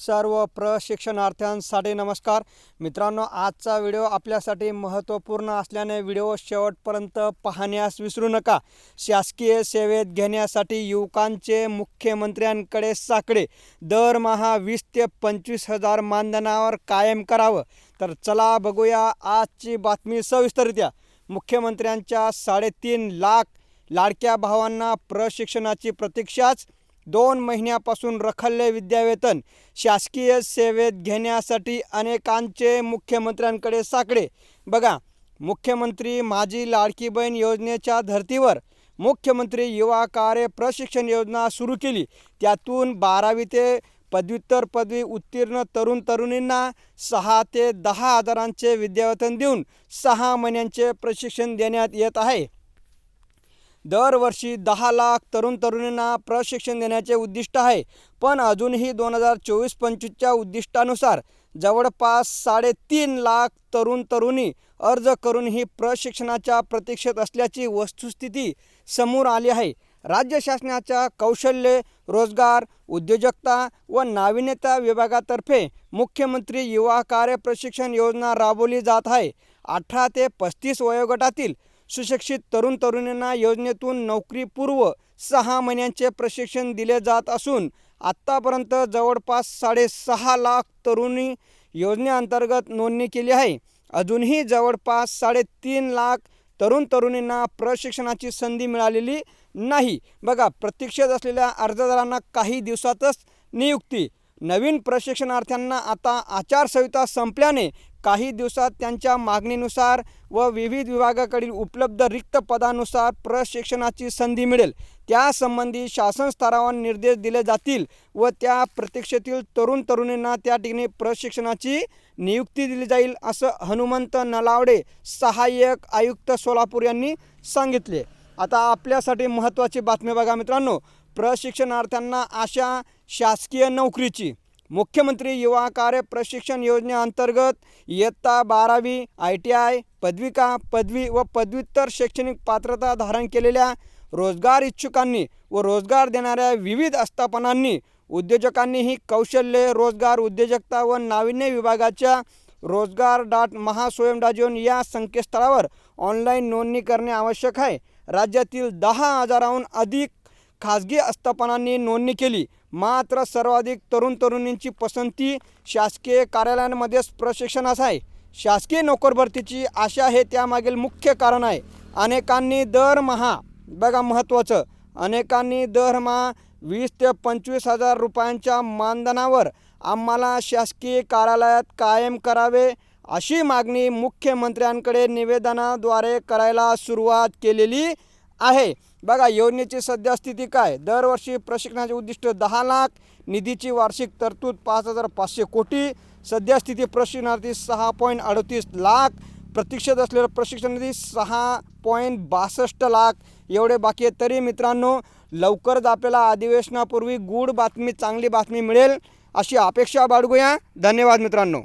सर्व प्रशिक्षणार्थ्यांसाठी नमस्कार. मित्रांनो आजचा व्हिडिओ आपल्यासाठी महत्त्वपूर्ण असल्याने व्हिडिओ शेवटपर्यंत पाहण्यास विसरू नका. शासकीय सेवेत घेण्यासाठी युवकांचे मुख्यमंत्र्यांकडे साकडे. दरमहा वीस ते पंचवीस हजार मानधनावर कायम करावं. तर चला बघूया आजची बातमी सविस्तरित्या मुख्यमंत्र्यांच्या साडेतीन लाख लाडक्या भावांना प्रशिक्षणाची प्रतीक्षाच दोन महिन्यापासून रखडले विद्यावेतन. शासकीय सेवेत घेण्यासाठी अनेकांचे मुख्यमंत्र्यांकडे साकडे. बघा मुख्यमंत्री माझी लाडकी बहीण योजनेच्या धर्तीवर मुख्यमंत्री युवा कार्य प्रशिक्षण योजना सुरू केली. त्यातून बारावी ते पदव्युत्तर पदवी उत्तीर्ण तरुण तरुणींना सहा ते दहा हजारांचे विद्यावेतन देऊन सहा महिन्यांचे प्रशिक्षण देण्यात येत आहे. दरवर्षी दहा लाख तरुण तरुणींना प्रशिक्षण देण्याचे उद्दिष्ट आहे. पण अजूनही दोन हजार चोवीस पंचवीसच्या उद्दिष्टानुसार जवळपास साडेतीन लाख तरुण तरुणी अर्ज करूनही प्रशिक्षणाच्या प्रतीक्षेत असल्याची वस्तुस्थिती समोर आली आहे. राज्य शासनाच्या कौशल्य रोजगार उद्योजकता व नाविन्यता विभागातर्फे मुख्यमंत्री युवा कार्य प्रशिक्षण योजना राबवली जात आहे. अठरा ते पस्तीस वयोगटातील सुशिक्षित तरुण तरुणींना योजनेतून नोकरीपूर्व सहा महिन्यांचे प्रशिक्षण दिले जात असून आत्तापर्यंत जवळपास साडेसहा लाख तरुणी योजनेअंतर्गत नोंदणी केली आहे. अजूनही जवळपास साडेतीन लाख तरुण तरुणींना प्रशिक्षणाची संधी मिळालेली नाही. बघा प्रतीक्षेत असलेल्या अर्जदारांना काही दिवसातच नियुक्ती. नवीन प्रशिक्षणार्थ्यांना आता आचारसंहिता संपल्याने काही दिवसात त्यांच्या मागणीनुसार व विविध विभागाकडील उपलब्ध रिक्त पदानुसार प्रशिक्षणाची संधी मिळेल. त्यासंबंधी शासन स्तरावर निर्देश दिले जातील व त्या प्रतीक्षेतील तरुण तरुणींना त्या ठिकाणी प्रशिक्षणाची नियुक्ती दिली जाईल असं हनुमंत नलावडे सहाय्यक आयुक्त सोलापूर यांनी सांगितले. आता आपल्यासाठी महत्त्वाची बातमी बघा मित्रांनो. प्रशिक्षणार्थ्यांना अशा शासकीय नोकरीची. मुख्यमंत्री युवा कार्य प्रशिक्षण योजनेअंतर्गत इयत्ता बारावी आय टी आय पदविका पदवी व पदव्युत्तर शैक्षणिक पात्रता धारण केलेल्या रोजगार इच्छुकांनी व रोजगार देणाऱ्या विविध आस्थापनांनी उद्योजकांनीही कौशल्य रोजगार उद्योजकता व नाविन्य विभागाच्या रोजगार डॉट महास्वयंडाजोन या संकेतस्थळावर ऑनलाईन नोंदणी करणे आवश्यक आहे. राज्यातील दहा हजाराहून अधिक खाजगी आस्थापनांनी नोंदणी केली. मात्र सर्वाधिक तरुण तरुणींची पसंती शासकीय कार्यालयांमध्येच प्रशिक्षणास आहे. शासकीय नोकर भरतीची आशा हे त्यामागील मुख्य कारण आहे. अनेकांनी दरमहा बघा महत्त्वाचं अनेकांनी दरमहा वीस ते पंचवीस हजार रुपयांच्या मानधनावर आम्हाला शासकीय कार्यालयात कायम करावे अशी मागणी मुख्यमंत्र्यांकडे निवेदनाद्वारे करायला सुरुवात केलेली आहे. बघा योजनेची सद्यस्थिती काय? दरवर्षी प्रशिक्षणाचे उद्दिष्ट दहा लाख निधीची वार्षिक तरतूद पाच हजार पाचशे कोटी. सद्यस्थिती प्रशिक्षणार्थी सहा पॉईंट अडतीस लाख प्रतीक्षेत असलेलं प्रशिक्षण निधी सहा पॉईंट बासष्ट लाख. एवढे बाकी आहे तरी मित्रांनो लवकरच आपल्याला अधिवेशनापूर्वी गूढ बातमी चांगली बातमी मिळेल अशी अपेक्षा बाळगूया. धन्यवाद मित्रांनो.